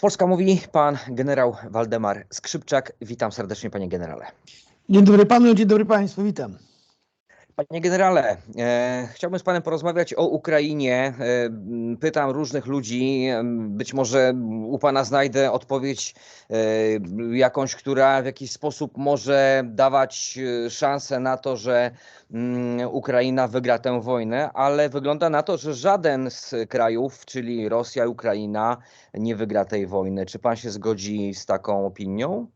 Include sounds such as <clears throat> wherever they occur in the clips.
Polska mówi pan generał Waldemar Skrzypczak. Witam serdecznie, panie generale. Dzień dobry panu, dzień dobry państwu, witam. Panie generale, e, chciałbym z panem porozmawiać o Ukrainie. E, pytam różnych ludzi, być może u pana znajdę odpowiedź e, jakąś, która w jakiś sposób może dawać e, szansę na to, że mm, Ukraina wygra tę wojnę, ale wygląda na to, że żaden z krajów, czyli Rosja Ukraina, nie wygra tej wojny. Czy pan się zgodzi z taką opinią?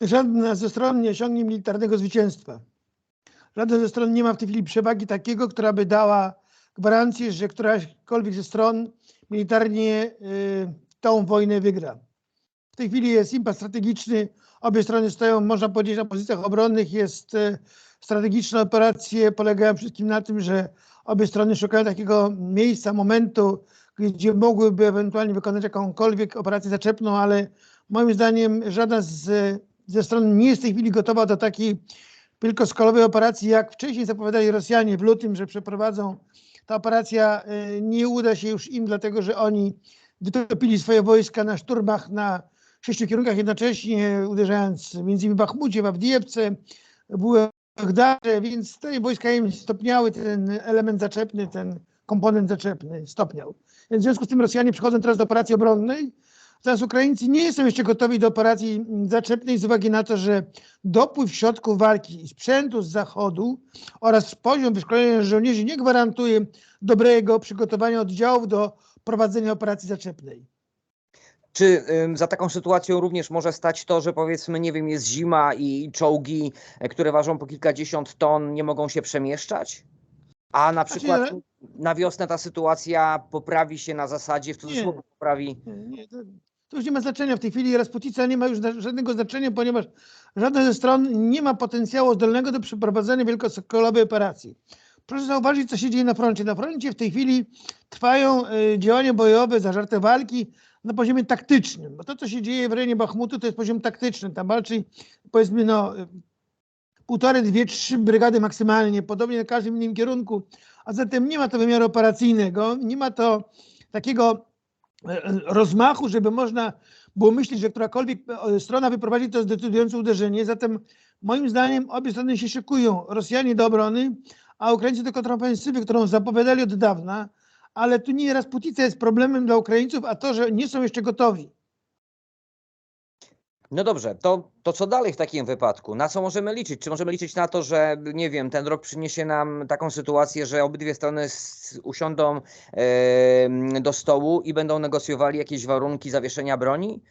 Żadna ze stron nie osiągnie militarnego zwycięstwa. Żadna ze stron nie ma w tej chwili przewagi takiego, która by dała gwarancję, że któraśkolwiek ze stron militarnie y, tą wojnę wygra. W tej chwili jest impas strategiczny. Obie strony stoją, można powiedzieć, na pozycjach obronnych. Jest y, strategiczne operacje, polegają wszystkim na tym, że obie strony szukają takiego miejsca, momentu, gdzie mogłyby ewentualnie wykonać jakąkolwiek operację zaczepną, ale moim zdaniem żadna z, ze stron nie jest w tej chwili gotowa do takiej wielkoskalowej operacji, jak wcześniej zapowiadali Rosjanie w lutym, że przeprowadzą. Ta operacja y, nie uda się już im, dlatego że oni wytopili swoje wojska na szturmach na sześciu kierunkach jednocześnie, uderzając między innymi w Bachmucie, w Awdijewce, w Gdarze, więc te wojska im stopniały, ten element zaczepny, ten komponent zaczepny stopniał. Więc w związku z tym Rosjanie przechodzą teraz do operacji obronnej, Teraz Ukraińcy nie są jeszcze gotowi do operacji zaczepnej z uwagi na to, że dopływ środków walki i sprzętu z zachodu oraz poziom wyszkolenia żołnierzy nie gwarantuje dobrego przygotowania oddziałów do prowadzenia operacji zaczepnej. Czy za taką sytuacją również może stać to, że powiedzmy, nie wiem, jest zima i czołgi, e, które ważą po kilkadziesiąt ton, nie mogą się przemieszczać? A na Znaczy, przykład na wiosnę ta sytuacja poprawi się na zasadzie, w cudzysłowie poprawi. Nie, to, to już nie ma znaczenia. W tej chwili Rasputica nie ma już żadnego znaczenia, ponieważ żadna ze stron nie ma potencjału zdolnego do przeprowadzenia wielkoskalowej operacji. Proszę zauważyć, co się dzieje na froncie. Na froncie w tej chwili trwają y, działania bojowe, zażarte walki na poziomie taktycznym. Bo to, co się dzieje w rejonie Bachmutu, to jest poziom taktyczny. Tam walczy, powiedzmy, no, y, półtorej, dwie, trzy brygady maksymalnie, podobnie na każdym innym kierunku. A zatem nie ma to wymiaru operacyjnego, nie ma to takiego rozmachu, żeby można było myśleć, że którakolwiek e, strona wyprowadzi to zdecydujące uderzenie. Zatem moim zdaniem obie strony się szykują. Rosjanie do obrony, a Ukraińcy do kontrofensywy, którą zapowiadali od dawna, ale tu nie Rasputica jest problemem dla Ukraińców, a to, że nie są jeszcze gotowi. No dobrze, to, to co dalej w takim wypadku? Na co możemy liczyć? Czy możemy liczyć na to, że nie wiem, ten rok przyniesie nam taką sytuację, że obydwie strony usiądą do stołu i będą negocjowali jakieś warunki zawieszenia broni?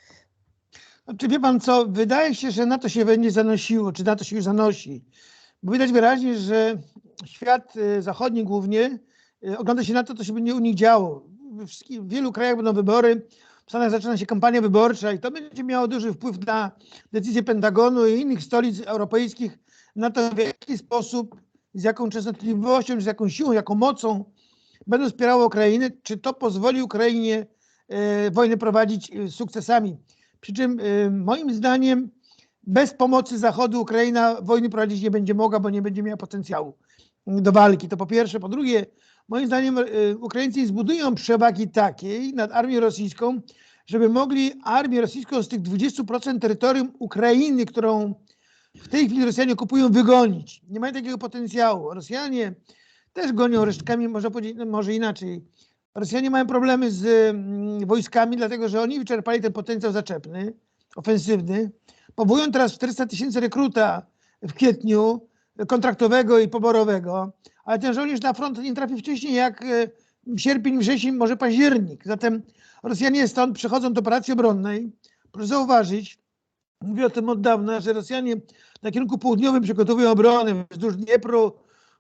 Czy wie pan co, wydaje się, że na to się będzie zanosiło, czy na to się już zanosi. Bo widać wyraźnie, że świat e, zachodni głównie e, ogląda się na to, co się będzie u nich działo. W wielu krajach będą wybory, w Stanach zaczyna się kampania wyborcza i to będzie miało duży wpływ na decyzje Pentagonu i innych stolic europejskich na to, w jaki sposób, z jaką częstotliwością, z jaką siłą, jaką mocą będą wspierały Ukrainę. Czy to pozwoli Ukrainie e, wojnę prowadzić e, z sukcesami. Przy czym y, moim zdaniem bez pomocy Zachodu Ukraina wojny prowadzić nie będzie mogła, bo nie będzie miała potencjału do walki. To po pierwsze. Po drugie, moim zdaniem y, Ukraińcy zbudują przewagi takiej nad armią rosyjską, żeby mogli armię rosyjską z tych 20% terytorium Ukrainy, którą w tej chwili Rosjanie okupują, wygonić. Nie mają takiego potencjału. Rosjanie też gonią resztkami, można powiedzieć, no może inaczej. Rosjanie mają problemy z mm, wojskami, dlatego że oni wyczerpali ten potencjał zaczepny, ofensywny. Powołują teraz 400 tysięcy rekruta w kwietniu, kontraktowego i poborowego, ale ten żołnierz na front nie trafi wcześniej jak e, sierpień, wrzesień, może październik. Zatem Rosjanie stąd przechodzą do operacji obronnej. Proszę zauważyć, mówię o tym od dawna, że Rosjanie na kierunku południowym przygotowują obronę wzdłuż Dniepru,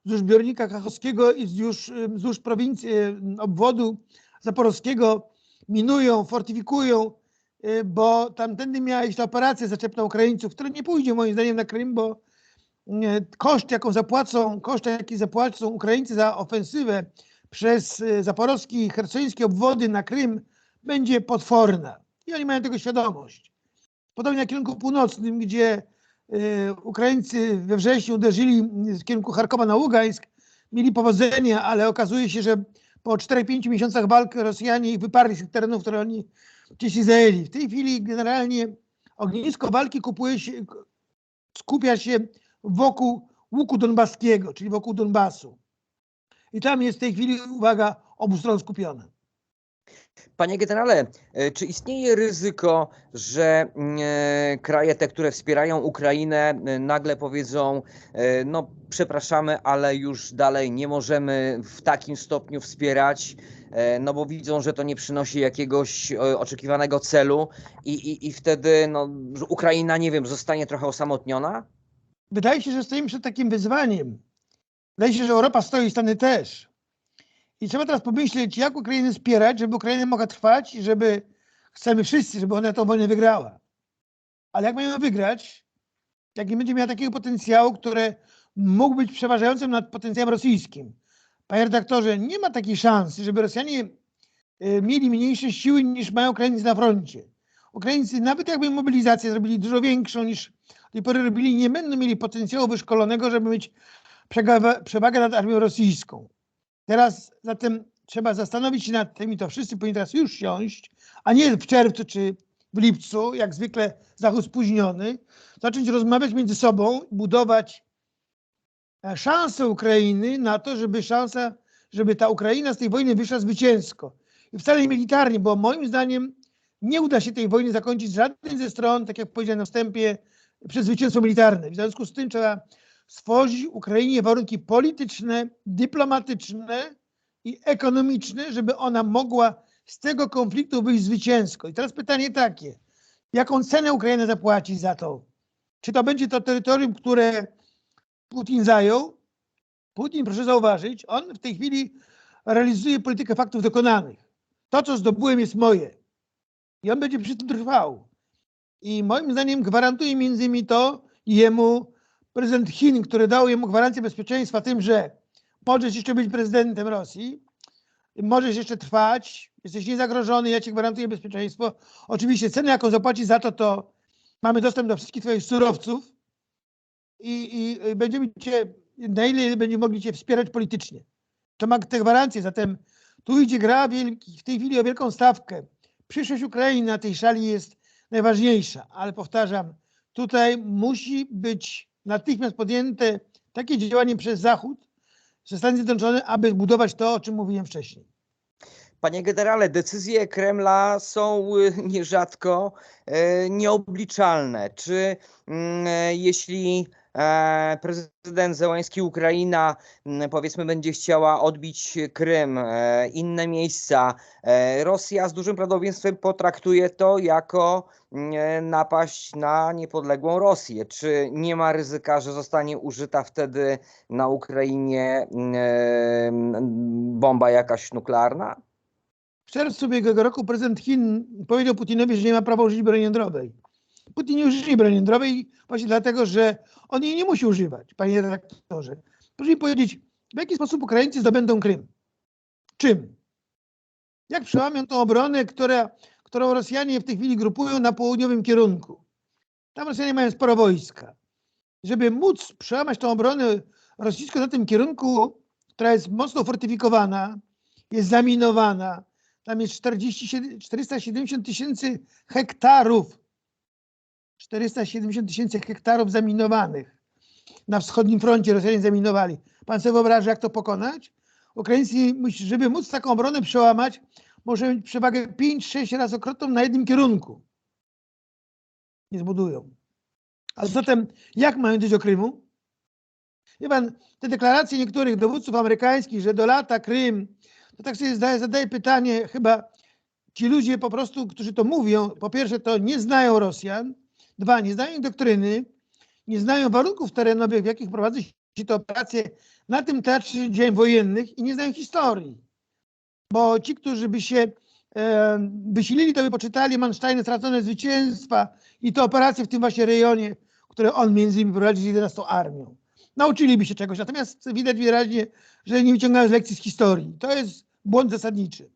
wzdłuż Zbiornika Kachowskiego i wzdłuż, y, wzdłuż prowincji y, obwodu zaporowskiego minują, fortyfikują, bo tamtędy miała iść ta operacja zaczepna Ukraińców, która nie pójdzie moim zdaniem na Krym, bo koszt, jaką zapłacą, koszt, jaki zapłacą Ukraińcy za ofensywę przez y, zaporowski i hersońskie obwody na Krym będzie potworna. I oni mają tego świadomość. Podobnie na kierunku północnym, gdzie y, Ukraińcy we wrześniu uderzyli z kierunku Charkowa na Ługańsk, mieli powodzenie, ale okazuje się, że po 4-5 miesiącach walk Rosjanie wyparli z tych terenów, które oni wcześniej zajęli. W tej chwili generalnie ognisko walki kupuje się, skupia się wokół łuku donbaskiego, czyli wokół Donbasu. I tam jest w tej chwili, uwaga, obu stron skupione. Panie generale, e, czy istnieje ryzyko, że mm, e, kraje te, które wspierają Ukrainę, e, nagle powiedzą: No, przepraszamy, ale już dalej nie możemy w takim stopniu wspierać, no bo widzą, że to nie przynosi jakiegoś oczekiwanego celu, i, i, i wtedy no, Ukraina, nie wiem, zostanie trochę osamotniona? Wydaje się, że stoimy przed takim wyzwaniem. Wydaje się, że Europa stoi, Stany też. I trzeba teraz pomyśleć, jak Ukrainę wspierać, żeby Ukraina mogła trwać i żeby, chcemy wszyscy, żeby ona tę wojnę wygrała. Ale jak mają wygrać, jak nie będzie miała takiego potencjału, który mógł być przeważającym nad potencjałem rosyjskim? Panie redaktorze, nie ma takiej szansy, żeby Rosjanie y, mieli mniejsze siły niż mają Ukraińcy na froncie. Ukraińcy, nawet jakby mobilizację zrobili dużo większą niż do tej pory robili, nie będą mieli potencjału wyszkolonego, żeby mieć przewagę nad armią rosyjską. Teraz zatem trzeba zastanowić się nad tym i to wszyscy powinni teraz już siąść, a nie w czerwcu czy w lipcu, jak zwykle zachód spóźniony, zacząć rozmawiać między sobą, budować e, szansę Ukrainy na to, żeby szansa, żeby ta Ukraina z tej wojny wyszła zwycięsko. I wcale nie militarnie, bo moim zdaniem nie uda się tej wojny zakończyć żadnej ze stron, tak jak powiedziałem na wstępie, przez zwycięstwo militarne. W związku z tym trzeba stworzyć Ukrainie warunki polityczne, dyplomatyczne i ekonomiczne, żeby ona mogła z tego konfliktu wyjść zwycięsko. I teraz pytanie takie, jaką cenę Ukraina zapłaci za to? Czy to będzie to terytorium, które Putin zajął? Putin, proszę zauważyć, on w tej chwili realizuje politykę faktów dokonanych. To, co zdobyłem, jest moje. I on będzie przy tym trwał. I moim zdaniem gwarantuje między innymi to jemu prezydent Chin, który dał jemu gwarancję bezpieczeństwa tym, że możesz jeszcze być prezydentem Rosji, możesz jeszcze trwać, jesteś niezagrożony, ja ci gwarantuję bezpieczeństwo. Oczywiście cenę, jaką zapłaci za to, to mamy dostęp do wszystkich twoich surowców i, i będziemy cię, na ile będziemy mogli cię wspierać politycznie. To ma te gwarancje, zatem tu idzie gra wielki, w tej chwili o wielką stawkę. Przyszłość Ukrainy na tej szali jest najważniejsza, ale powtarzam, tutaj musi być natychmiast podjęte takie działanie przez Zachód, przez Stany Zjednoczone, aby budować to, o czym mówiłem wcześniej. Panie generale, decyzje Kremla są y, nierzadko e, nieobliczalne. Czy mm, e, jeśli prezydent Zełański Ukraina mm, powiedzmy będzie chciała odbić Krym, e, inne miejsca, e, Rosja z dużym prawdopodobieństwem potraktuje to jako mm, e, napaść na niepodległą Rosję. Czy nie ma ryzyka, że zostanie użyta wtedy na Ukrainie e, mm, bomba jakaś nuklearna? W czerwcu ubiegłego roku prezydent Chin powiedział Putinowi, że nie ma prawa użyć broni jądrowej. Putin nie użyje broni jądrowej właśnie dlatego, że on jej nie musi używać, panie redaktorze. Proszę mi powiedzieć, w jaki sposób Ukraińcy zdobędą Krym? Czym? Jak przełamią tą obronę, która, którą Rosjanie w tej chwili grupują na południowym kierunku? Tam Rosjanie mają sporo wojska. Żeby móc przełamać tą obronę rosyjską na tym kierunku, która jest mocno fortyfikowana, jest zaminowana, tam jest 47, 470 tysięcy hektarów. 470 tysięcy hektarów zaminowanych. Na wschodnim froncie Rosjanie zaminowali. Pan sobie wyobraża, jak to pokonać? Ukraińcy, żeby móc taką obronę przełamać, może mieć przewagę 5-6 razy okrotną na jednym kierunku. Nie zbudują. Ale zatem, jak mają dojść do Krymu? Wie pan, te deklaracje niektórych dowódców amerykańskich, że do lata Krym, to tak sobie zadaję, zadaję pytanie, chyba ci ludzie po prostu, którzy to mówią, po pierwsze to nie znają Rosjan, dwa, nie znają doktryny, nie znają warunków terenowych, w jakich prowadzi się te operacje na tym teatrze działań wojennych i nie znają historii. Bo ci, którzy by się e, wysilili, to by poczytali Manstein stracone zwycięstwa i te operacje w tym właśnie rejonie, które on między innymi prowadzi z 11 armią. Nauczyliby się czegoś, natomiast widać wyraźnie, że nie wyciągają lekcji z historii. To jest błąd zasadniczy.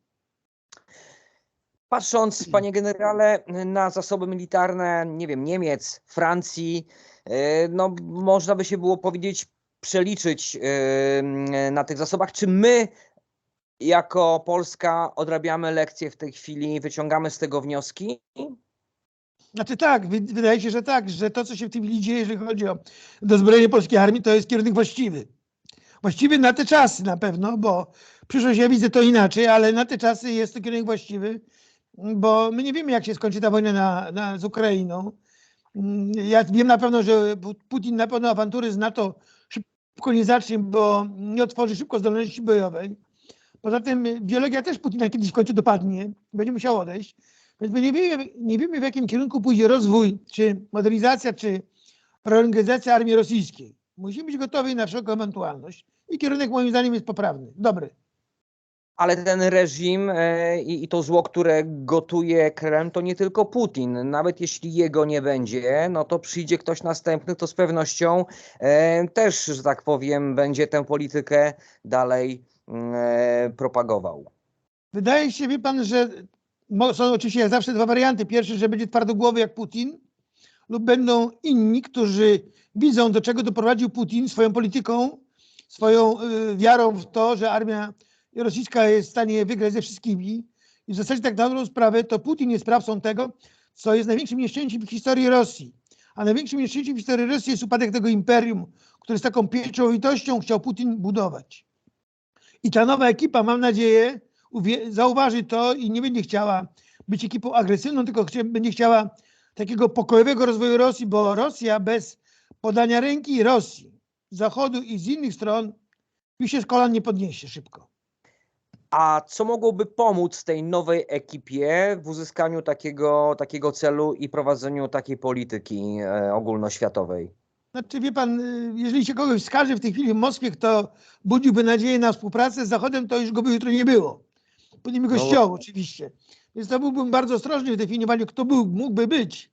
Patrząc, <clears throat> panie generale, na zasoby militarne, nie wiem, Niemiec, Francji, e, no można by się było powiedzieć, przeliczyć e, na tych zasobach, czy my jako Polska odrabiamy lekcje w tej chwili, wyciągamy z tego wnioski? Znaczy tak, wy- wydaje się, że tak, że to, co się w tej chwili dzieje, jeżeli chodzi o dozbrojenie polskiej armii, to jest kierunek właściwy. Właściwy na te czasy na pewno, bo przyszłość ja widzę to inaczej, ale na te czasy jest to kierunek właściwy, bo my nie wiemy, jak się skończy ta wojna na, na, z Ukrainą. Mm, Ja wiem na pewno, że Pu- Putin na pewno awantury z NATO szybko nie zacznie, bo nie otworzy szybko zdolności bojowej. Poza tym biologia też Putina kiedyś w końcu dopadnie, będzie musiał odejść. Więc my nie wiemy, nie wiemy, w jakim kierunku pójdzie rozwój, czy modernizacja, czy reorganizacja armii rosyjskiej. Musimy być gotowi na wszelką ewentualność. I kierunek moim zdaniem jest poprawny, dobry. Ale ten reżim e, i, i to zło, które gotuje Kreml, to nie tylko Putin. Nawet jeśli jego nie będzie, no to przyjdzie ktoś następny, to z pewnością e, też, że tak powiem, będzie tę politykę dalej mm, e, propagował. Wydaje się, wie pan, że są oczywiście zawsze dwa warianty. Pierwszy, że będzie twardogłowy jak Putin, lub będą inni, którzy widzą, do czego doprowadził Putin swoją polityką, swoją y, wiarą w to, że armia rosyjska jest w stanie wygrać ze wszystkimi. I w zasadzie tak na dobrą sprawę, to Putin jest sprawcą tego, co jest największym nieszczęściem w historii Rosji. A największym nieszczęściem w historii Rosji jest upadek tego imperium, które z taką pieczołowitością chciał Putin budować. I ta nowa ekipa, mam nadzieję, zauważy to i nie będzie chciała być ekipą agresywną, tylko będzie chciała takiego pokojowego rozwoju Rosji, bo Rosja bez podania ręki Rosji Zachodu i z innych stron już się z kolan nie podniesie szybko. A co mogłoby pomóc tej nowej ekipie w uzyskaniu takiego, takiego celu i prowadzeniu takiej polityki e, ogólnoświatowej? Znaczy, wie pan, y, jeżeli się kogoś wskaże w tej chwili w Moskwie, kto budziłby nadzieję na współpracę z Zachodem, to już go by jutro nie było. Podnijmy kościołu oczywiście. Więc to byłbym bardzo ostrożny w definiowaniu, kto był, mógłby być.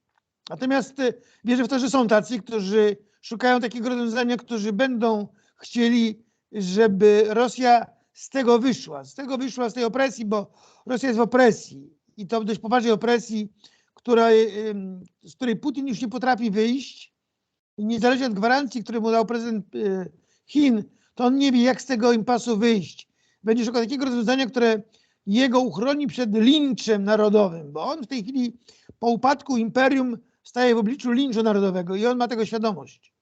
Natomiast y, wierzę w to, że są tacy, którzy szukają takiego rozwiązania, którzy będą chcieli, żeby Rosja z tego wyszła. Z tego wyszła, z tej opresji, bo Rosja jest w opresji. I to dość poważnej opresji, której, z której Putin już nie potrafi wyjść. I niezależnie od gwarancji, które mu dał prezydent y, Chin, to on nie wie, jak z tego impasu wyjść. Będzie szukał takiego rozwiązania, które jego uchroni przed linczem narodowym, bo on w tej chwili po upadku imperium staje w obliczu linczu narodowego i on ma tego świadomość.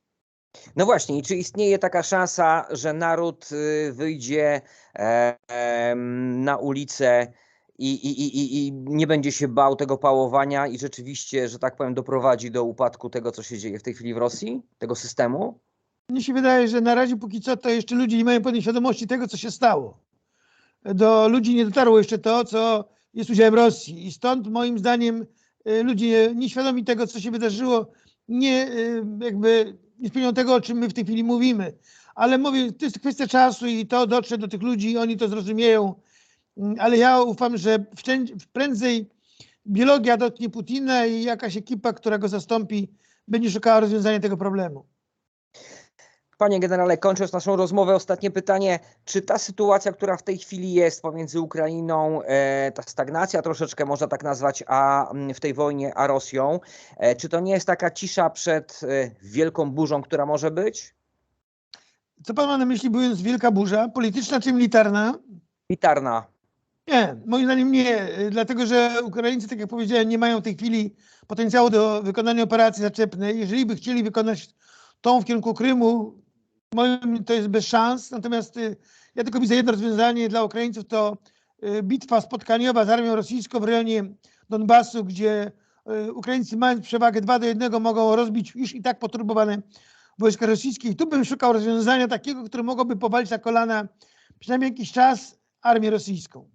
No właśnie, czy istnieje taka szansa, że naród y, wyjdzie na ulicę i, i, i, i- i nie będzie się bał tego pałowania i rzeczywiście, że tak powiem, doprowadzi do upadku tego, co się dzieje w tej chwili w Rosji, tego systemu? Mnie się wydaje, że na razie póki co to jeszcze ludzie nie mają pełnej świadomości tego, co się stało. Do ludzi nie dotarło jeszcze to, co jest udziałem Rosji. I stąd moim zdaniem y, ludzie nieświadomi tego, co się wydarzyło, nie y, jakby nie spełnią tego, o czym my w tej chwili mówimy. Ale mówię, to jest kwestia czasu i to dotrze do tych ludzi i oni to zrozumieją. Mm, Ale ja ufam, że prędzej biologia dotknie Putina i jakaś ekipa, która go zastąpi, będzie szukała rozwiązania tego problemu. Panie generale, kończąc naszą rozmowę, ostatnie pytanie. Czy ta sytuacja, która w tej chwili jest pomiędzy Ukrainą, e, ta stagnacja troszeczkę można tak nazwać, a mm, w tej wojnie, a Rosją, e, czy to nie jest taka cisza przed e, wielką burzą, która może być? Co pan ma na myśli, mówiąc wielka burza? Polityczna czy militarna? Militarna. Nie, moim zdaniem nie, dlatego że Ukraińcy, tak jak powiedziałem, nie mają w tej chwili potencjału do wykonania operacji zaczepnej. Jeżeli by chcieli wykonać tą w kierunku Krymu, moim to jest bez szans. Natomiast y, ja tylko widzę jedno rozwiązanie dla Ukraińców, to y, bitwa spotkaniowa z armią rosyjską w rejonie Donbasu, gdzie y, Ukraińcy mając przewagę 2 do 1 mogą rozbić już i tak poturbowane wojska rosyjskie. I tu bym szukał rozwiązania takiego, które mogłoby powalić na kolana przynajmniej jakiś czas armię rosyjską.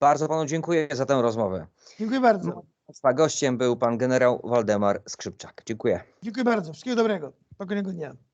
Bardzo panu dziękuję za tę rozmowę. Dziękuję bardzo. Państwa gościem był pan generał Waldemar Skrzypczak. Dziękuję. Dziękuję bardzo. Wszystkiego dobrego. Spokojnego dnia.